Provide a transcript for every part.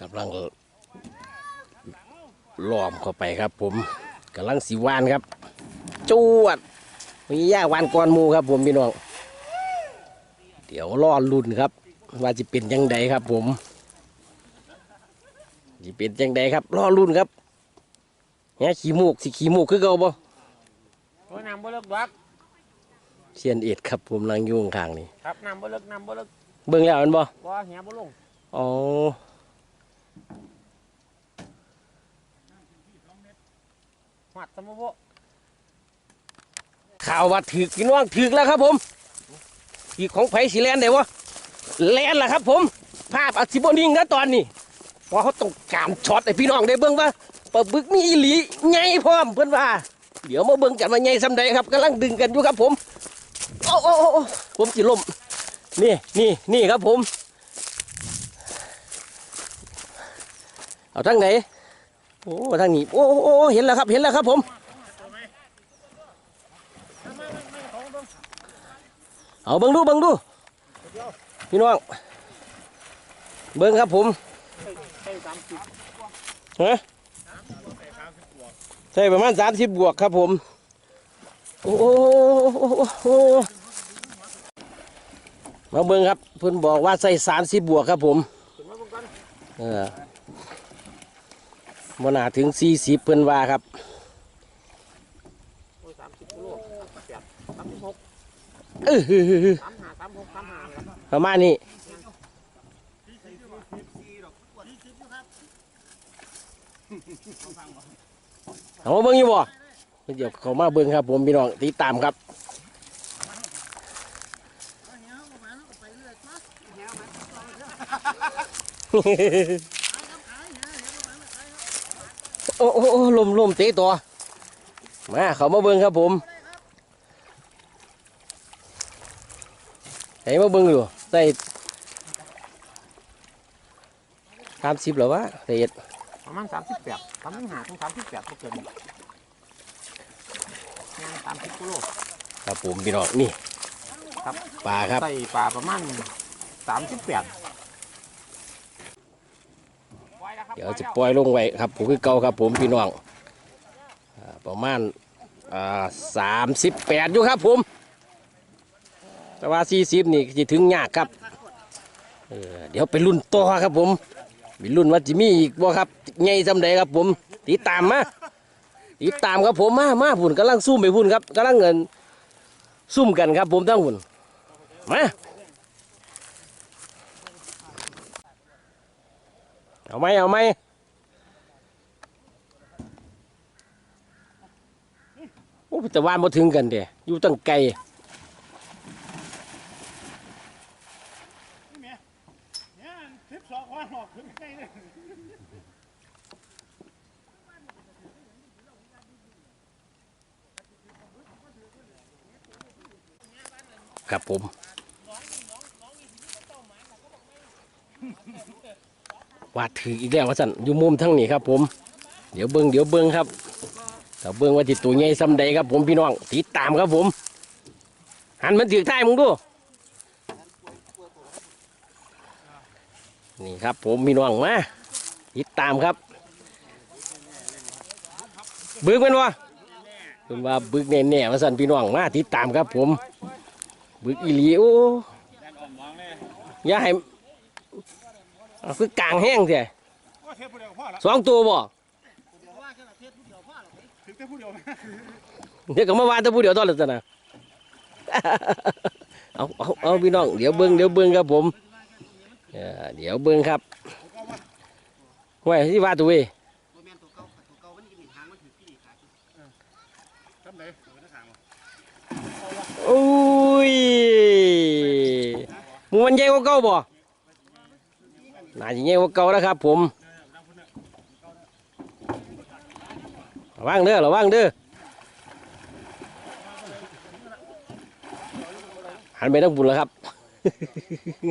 กำลังล้อมเข้าไปครับผมกำลังสีวานครับจวดมีย่าวานก้อนหมูครับผมพี่น้องเดี๋ยวรอรุ่นครับ ว่าจะเป็นยังไงครับ ผมจะเป็นยังไงครับรอรุ่นครับเนี่ยขี้มูกสิขี้มูกคือเก่าบ่โอ้ยน้ำบ่เลิกดักเชียนเอ็ดครับผมนั่งอยู่ข้างๆนี่ครับน้ำบ่เลิกน้ำบ่เลิกเบิ่งแล้วแมันบ่บ่เหียบ่ลงอ๋อ หัดสมบข่าวว่าถือกินว่างถือแล้วครับผมถือของไผ่สีแลนได้วะแลนล่ะครับ ผม ภาพอัศบนิ่งนะตอนนี้พราะเขาต้องการช็อตให้พี่น้องได้เบิ่งว่าปลาบึกมีอีหลีใหญ่พร้อมเพิ่อนว่า เดี๋ยวมาเบิ่งกันว่าใหญ่ซำใดครับกำลังดึงกันอยู่ครับผมโอ้โอ้โอ้ผมสิล่มนี่นี่นี่ครับผม เอาทางไหน โอ้ทางนี้โอ้โอ้เห็นแล้วครับเห็นแล้วครับผมเอาเบิ่งดูเบิ่งดูพี่น้องเบิ่งครับผมใช่สามสิบฮะใช่ประมาณสามสิบบวกครับผมโอ้โหมาเบิ่งครับเพิ่อนบอกว่าใส่สามสิบบวกครับผมเออ มนาถึงสี่สิบเพิ่นว่าครับสามสิบกิโลแปดสามสิบหกเออสามห้าสามหกสามห้าครับประมาณนี้เอามาเบิ่งอยู่บ่เดี๋ยวเขามาเบิ่งครับ ผมพี่น้องติดตามครับโอ้ โอ้โอ้ลมลมเตะตัวมาเขามาเบิ่งครับผมไหนมาเบิ่งอยู่ใส่สามสิบหรอวะเศษประมาณสามสิบแปดสามสิบห้าถึงสามสิบแปดก็เกินงานสามสิบกิโลครับผมพี่น้องนี่ ครับปลาครับใส่ปลาประมาณสามสิบแปด เดี๋ยวจะปล่อยลงไว้ครับผมคือเก่าครับผมพี่น้องอประมาณสามสิบแปดอยู่ครับผม แต่ว่าสี่สิบนี่จะถึงยากครับเดี๋ยวไปรุ่นต่อครับผมมีรุ่นว่าจะมีอีกบ่ครับไงจำใดครับผมติดตามมาติดตามครับผมมามาพุ่นกำลังซุ่มไปพุ่นครับกำลังเงินซุ่มกันครับผมทั้งพุ่นมา เอาไหมเอาไหมโอ้แต่ว่ามาถึงกันเด้อยู่ตั้งไกลเนี่ยทิปสองวันหอกถึงไงเนี่ยครับผม วาดถืออีกแล้วว่าสันอยู่มุมทั้งนี้ครับ ผม เดี๋ยวเบิ้งเดี๋ยวเบิ้งครับเดี๋ยวเบิ้งว่าติดตัวใหญ่ซ้ำใดครับ ผมพี่น้องติดตามครับผม หันมันถือท้ายมึงดูนี่ครับ ผมพี่น้องมาติดตามครับ บึกแมันวะเป็นว่าบึกแน่ๆว่าสันพี่น้องมาติดตามครับ ผม บึกอีหลีโอ้อย่าให้ เอาคือกลางแห้งเสียว่าเทปผู้เดียวพ่อละสองตัวบ่ถึงแต่ผู้เดียวนะเดี๋ยวก็มาวานแตัวผู้เดียวตอนละจ้ะนะเอาเอาเอาพี่น้องเดี๋ยวเบิ้งเดี๋ยวเบิ้งครับผมเออเดี๋ยวเบิ้งครับไว้ที่ว่าตัวเวยทำไหนเอาไปทางโอ้ยหมูมันใหญ่กว่าเก่าบ่ น่าจะใหญ่กว่าเก่าแล้วครับ ผมระวังเด้อระวังเด้อหันไปทางบุญแล้วครับ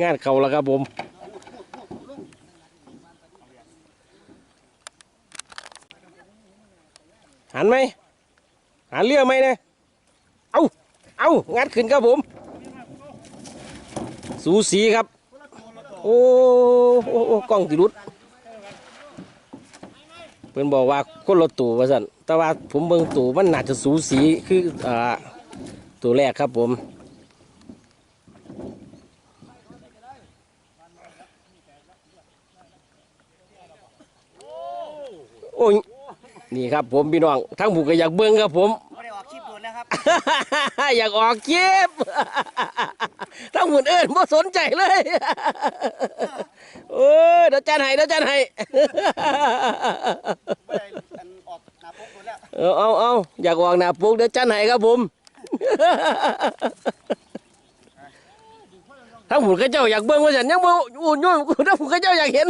งานเขาแล้วครับผมหันไหมหันเรือไหมเนี่ยเอาเอางัดขึ้นครับผม สูสีครับ โอ้โอ้โอ้กล้องติรุดเพิ่นบอกว่าคนละตู่ว่าสั่นแต่ว่าผมเบิ่งตู่มันน่าจะสูสีคืออ่าตัวแรกครับผมโอ้ยนี่ครับผมพี่น้องทั้งผมก็อยากเบิ่งครับผมไม่ได้ออกคลิปโดนแล้วครับ อยากออกคลิป ทั้งหมดเอิญไม่สนใจเลยโอ้ยเดี๋ยวจันให้เดี๋ยวจันให้ไม่ได้อันออกหน้าปกโดนแล้วเอาเอาเอาอยากออกหน้าปกเดี๋ยวจันให้ครับผมทั้งหมดก็เจ้าอยากเบิ่งว่าฉันยังบ่อุ่นยุ่นทั้งหมดก็เจ้าอยากเห็น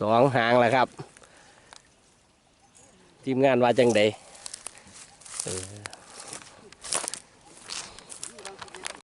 สองหางแล้วครับ ทีมงานว่าจังใด เออ